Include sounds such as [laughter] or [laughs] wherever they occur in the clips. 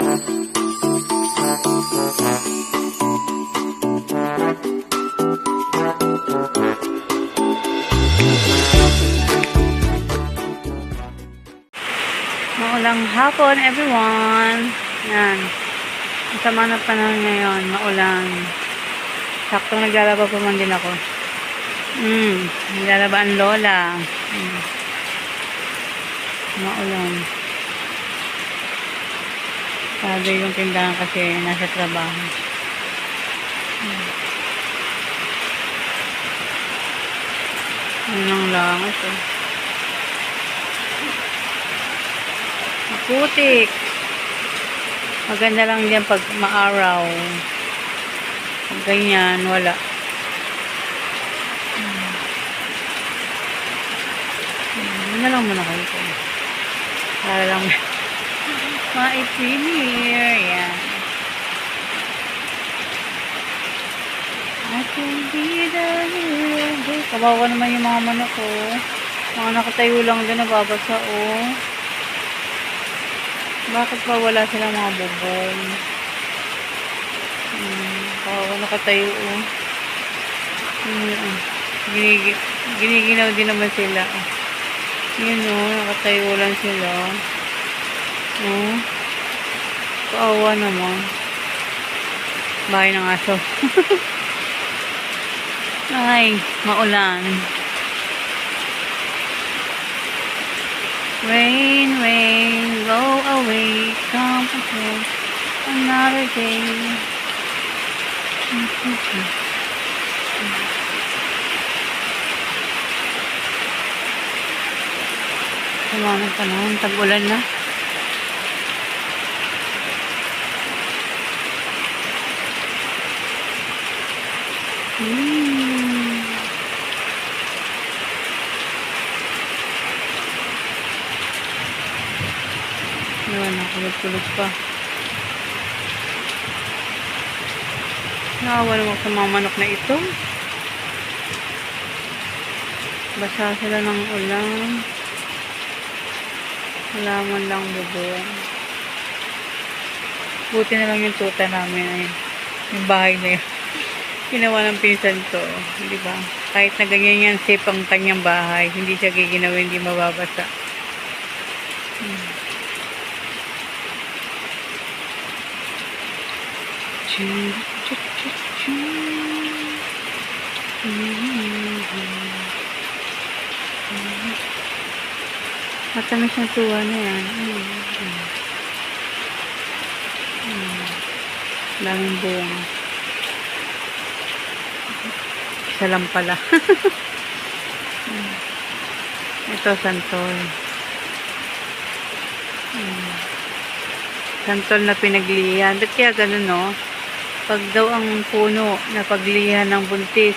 Maulang hapon, everyone. Yan. Ang sama ng panahon ngayon, maulan. Saktong naglalaba pa man din ako. Hmm, naglalaba ang lola. Hmm. Maulan. Sabi yung tindahan kasi nasa trabaho. Hmm. Ano lang lang ito. Putik. Maganda lang yan pag maaraw. Pag ganyan, wala. Hmm. Ano lang muna kayo. Para lang ma-premier. Yan. I can be the hero. Kawawa naman yung mga manok ko. Mga nakatayo lang din, nababasa oh. Bakit ba wala silang mga bubong? Hmm, kawawa nakatayo oh. Hmm. Ginigi giniginaw din naman sila. Yun oh, nakatayo lang sila. Oh. Kaawa naman. Bahay ng aso. [laughs] Ay, maulan. Rain, rain, go away, come again, another day. [laughs] Sama ng panahon, tag-ulan na. Hmm. Yun, nakulog-kulog pa. Nakawa naman sa mga manok na ito. Basa sila ng ulan. Wala man lang bubong. Buti na lang yung tuta namin. Ayun. Yung bahay na yun. Ginawa ng pinsan ko. Di ba? Kahit na ganyan yan, safe ang kanyang bahay. Hindi siya giginawa, hindi mababasa. Hmm. Matamis yung tuwa na yan. Mm. Mm. Daming bunga. Isa lang pala. [laughs] Ito, santol. Mm. Santol na pinaglihan. Ba't kaya ganun, no? Pag daw ang puno na paglihan ng buntis,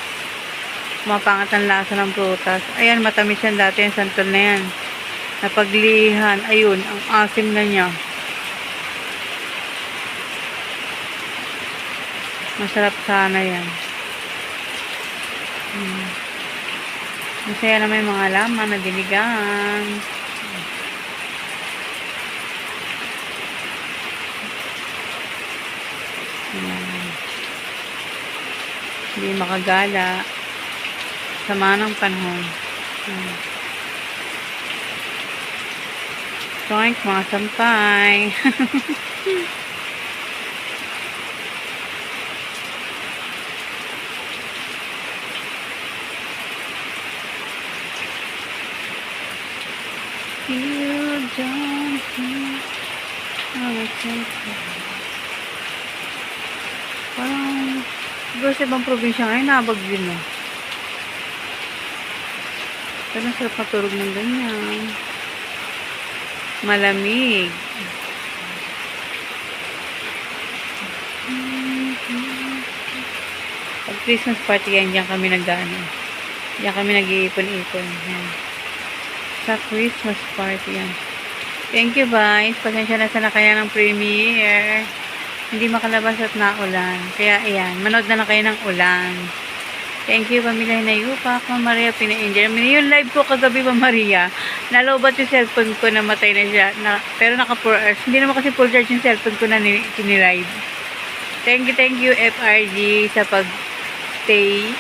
mapangat ang lasa ng prutas. Ayan, matamis yan dati yung santol na yan. Napaglihan, ayun, ang asim na niya. Masarap sana yan. Hmm. Masaya na may mga laman na dinigang. Ayan. Hindi makagala. Sama ng panahon. Hmm. Toink, mga sampay. [laughs] I will take you. Parang, siguro sa ibang probinsya ngayon, nabag din no. Pero ang sarap matulog ng ganyan. Malamig. Pag Christmas party yan, diyan kami nag-ano. Diyan kami nag-iipon-ipon. Yan. Sa Christmas party yan. Thank you guys. Pasensya na sana kaya ng premiere. Hindi makalabas at naulan. Kaya ayan, manood na lang kayo ng ulan. Thank you, pamilya na Yupak, Ma'am Maria, pina-enjoy. Yung live ko kagabi, Ma'am Maria, nalobat yung cellphone ko, namatay na siya. Na, pero naka 4 hours. Hindi naman kasi full charge yung cellphone ko na ni, live Thank you, thank you, FRG, sa pag-stay.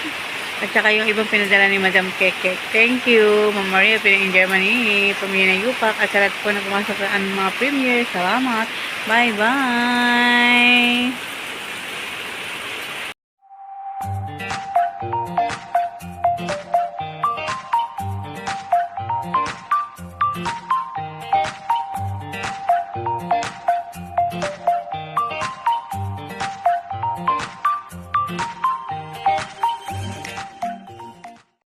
At saka yung ibang pinadala ni Madam Keke. Thank you, Ma'am Maria, pina-enjoy man ni pamilya na Yupak. At sa lahat po na pumasok sa mga premiere. Salamat. Bye-bye.